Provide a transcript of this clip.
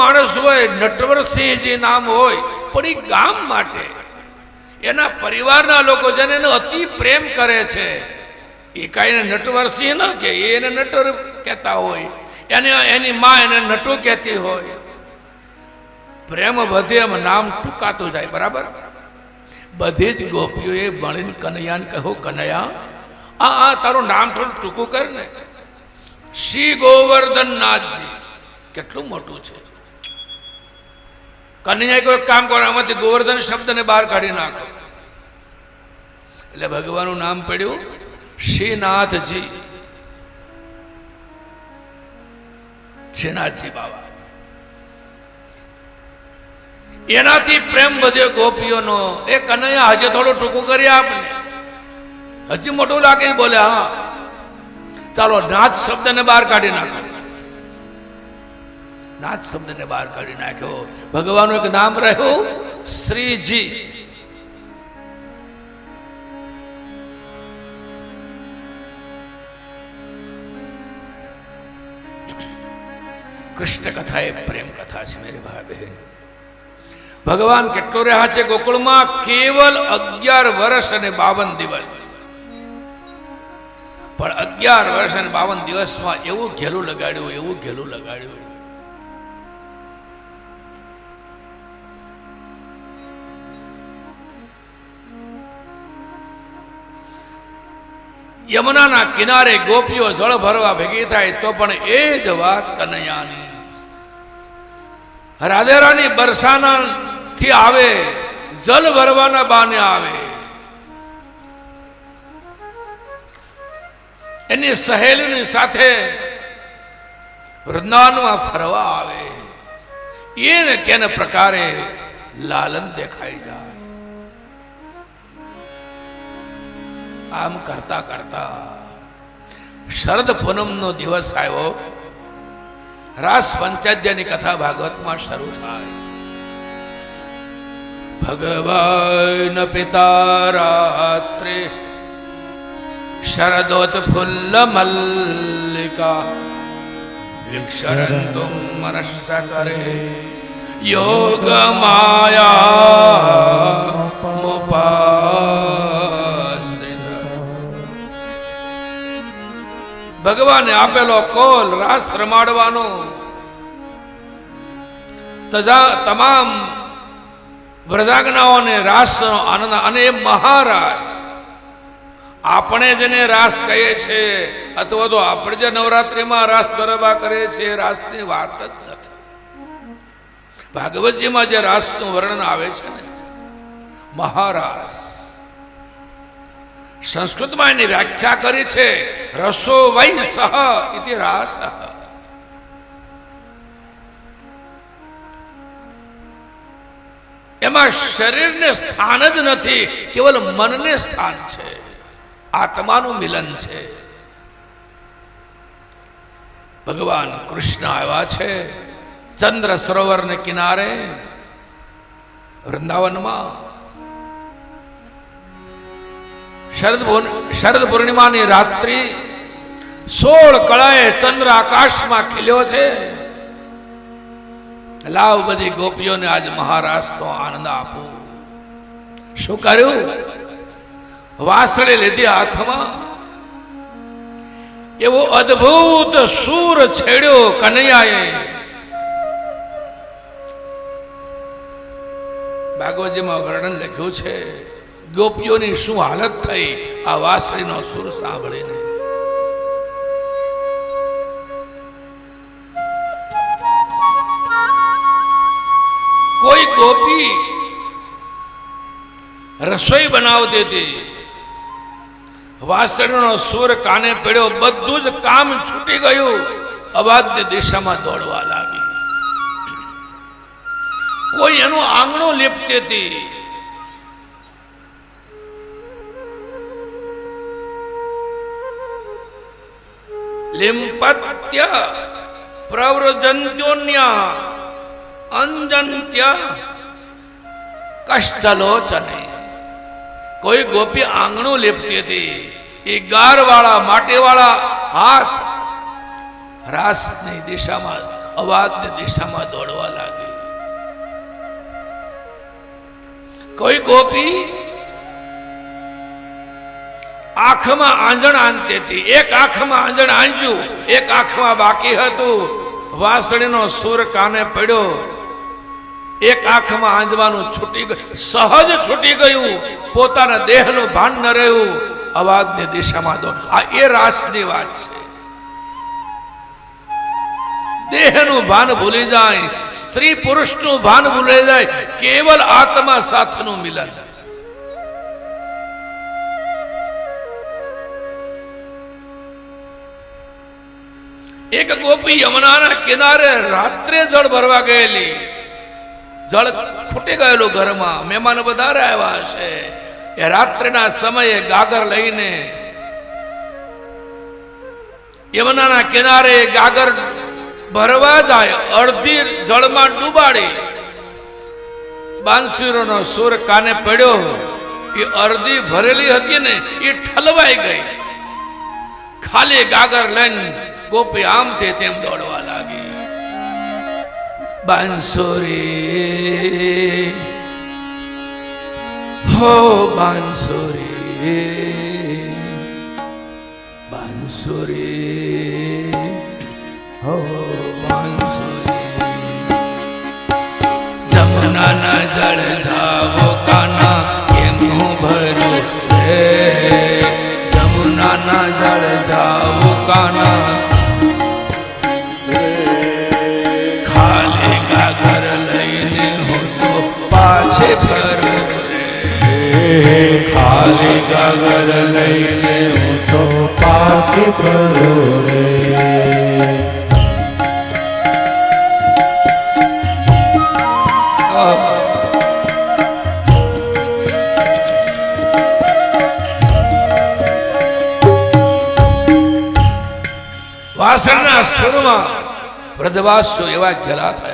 માણસ હોય નટવરસિંહજી નામ હોય, પણ એ ગામ માટે, એના પરિવારના લોકો જેને એનો અતિ પ્રેમ કરે છે, એ કાંઈ નટવરસિંહ ન કે એને નટર કહેતા હોય, એને, એની માં એને નટુ કહેતી હોય. પ્રેમ વધે એમ નામ ટૂંકાતું જાય, બરાબર? બધી જ ગોપીઓએ ભણીને કનૈયાને કહો કનૈયા, આ આ તારું નામ થોડું ટૂંકું કર ને. શ્રી ગોવર્ધન નાથજી કેટલું મોટું છે. કનૈયાએ કોઈ કામ કરો, આમાંથી ગોવર્ધન શબ્દને બહાર કાઢી નાખો. એટલે ભગવાનનું નામ પડ્યું શ્રીનાથજી. શ્રીનાથજી બાબા એનાથી પ્રેમ વધ્યો ગોપીઓનો. એ કનૈયા હજી થોડું ટૂંકું કરી આપને. હજી મોટું લાગે બોલે, હા, ચાલો નાથ શબ્દને બહાર કાઢી નાખો. નાથ શબ્દને બહાર કાઢી નાખ્યો. ભગવાનનું એક નામ રહ્યું શ્રીજી. કૃષ્ણ કથા એ પ્રેમ કથા છે, મેરી ભાઈ બહેન. ભગવાન કેટલો રહ્યા છે ગોકુળમાં? કેવલ અગિયાર વર્ષ અને બાવન દિવસ. પણ અગિયાર વર્ષ અને બાવન દિવસમાં એવું ઘેલું લગાડ્યું, એવું ઘેલું લગાડ્યું. યમુનાના કિનારે ગોપીઓ જળ ભરવા ભેગી થાય તો પણ એ જ વાત કનૈયાની. રાધેરાની બરસાના થી આવે જલ ભરવાના બાને આવે. એની સહેલીની સાથે વૃંદાવનમાં ફરવા આવે. એને કેને પ્રકારે લાલન દેખાઈ જાય. આમ કરતા કરતા શરદ પૂનમનો દિવસ આવ્યો. રાસ પંચાયતની કથા ભાગવતમાં શરૂ થાય. ભગવાન પિતા રાત્રે શરદોત ફુલ્લ મલ્લિકા વિક્ષરંતુ મનસ્સ કરે. યોગ માયા મુપાસ્તિત ભગવાને આપેલો કોલ રાસ રમાડવાનો. તમામ વ્રજાજ્ઞાઓને રાસનો આનંદ અને એ મહારાસ. આપણે જેને રાસ કહીએ છે અથવા તો આપણે જે નવરાત્રિમાં રાસ ગરબા કરીએ છીએ રાસની વાત જ નથી. ભાગવતજીમાં જે રાસનું વર્ણન આવે છે ને, મહારાસ. સંસ્કૃતમાં એની વ્યાખ્યા કરી છે રસો વૈ સહ ઇતિ એમાં શરીરને સ્થાન જ નથી, કેવલ મનને સ્થાન છે. આત્માનું મિલન છે. ભગવાન કૃષ્ણ આવ્યા છે, ચંદ્ર સરોવરને કિનારે, વૃંદાવનમાં. શરદ શરદ પૂર્ણિમાની રાત્રિ સોળ કળાએ ચંદ્ર આકાશમાં ખીલ્યો છે. લાવ બધી ગોપીઓને આજ મહારાષ્ટ્રનો આનંદ આપો. શું કર્યું? વાસળી લીધી હાથમાં એવો અદ્ભુત સૂર છેડ્યો કનૈયાએ. ભાગવતજીમાં વર્ણન લખ્યું છે. ગોપીઓની શું હાલત થઈ? આ વાસળીનો સુર સાંભળીને. કોઈ ગોપી રસોઈ બનાવતી હતી. વાસણનો સૂર કાને પડ્યો, બધું જ કામ છૂટી ગયું. અવાજની દિશામાં દોડવા લાગી. કોઈ એનું આંગણું લીપતી હતી. લિંપત્ય પ્રવ્રજંત્યોન્ય અંજંત્ય કષ્ટલોચને. કોઈ ગોપી આંગણું લેપતી હતી, એ ગારવાળા, માટીવાળા હાથ રાસની દિશામાં, અવાજની દિશામાં દોડવા લાગી. કોઈ ગોપી આંખમાં આંજણ આંતી હતી. એક આંખમાં આંજણ આંજ્યું, એક આંખમાં બાકી હતું. વાસણીનો સૂર કાને પડ્યો. એક આંખમાં આંજવાનું છૂટી ગયું, સહજ છૂટી ગયું. પોતાના દેહનું ભાન ન રહ્યું. અવાજની દિશામાં દો. આ એ રાસની વાત છે. દેહનું ભાન ભૂલી જાય, સ્ત્રી પુરુષનું ભાન ભૂલી જાય, કેવલ આત્મા સાથનું મિલન. એક ગોપી યમુનાના કિનારે રાત્રે જળ ભરવા ગયેલી. જળ ખૂટી ગયેલું ઘરમાં. મહેમાન વધારે આવ્યા હશે. એ રાત્રિના સમયે ગાગર લઈને યમુનાના કિનારે ગાગર ભરવા જાય, અડધી જળમાં ડૂબાડી. બાંસુરોનો સુર કાને પડ્યો એ અડધી ભરેલી હતી ને, એ ઠલવાઈ ગઈ. ખાલી ગાગર લઈને ગોપી આમથી તેમ દોડવા લાગી. બાંસુરી હો બાંસુરી બાંસુરી હો બાંસુરી જમુનાના જળ જાવો. ફરું ખાલી કાગળ લઈને હું તો પાકી ફરો વાસણના સુરમાં વ્રજવાસો એવા ગેલા થયા.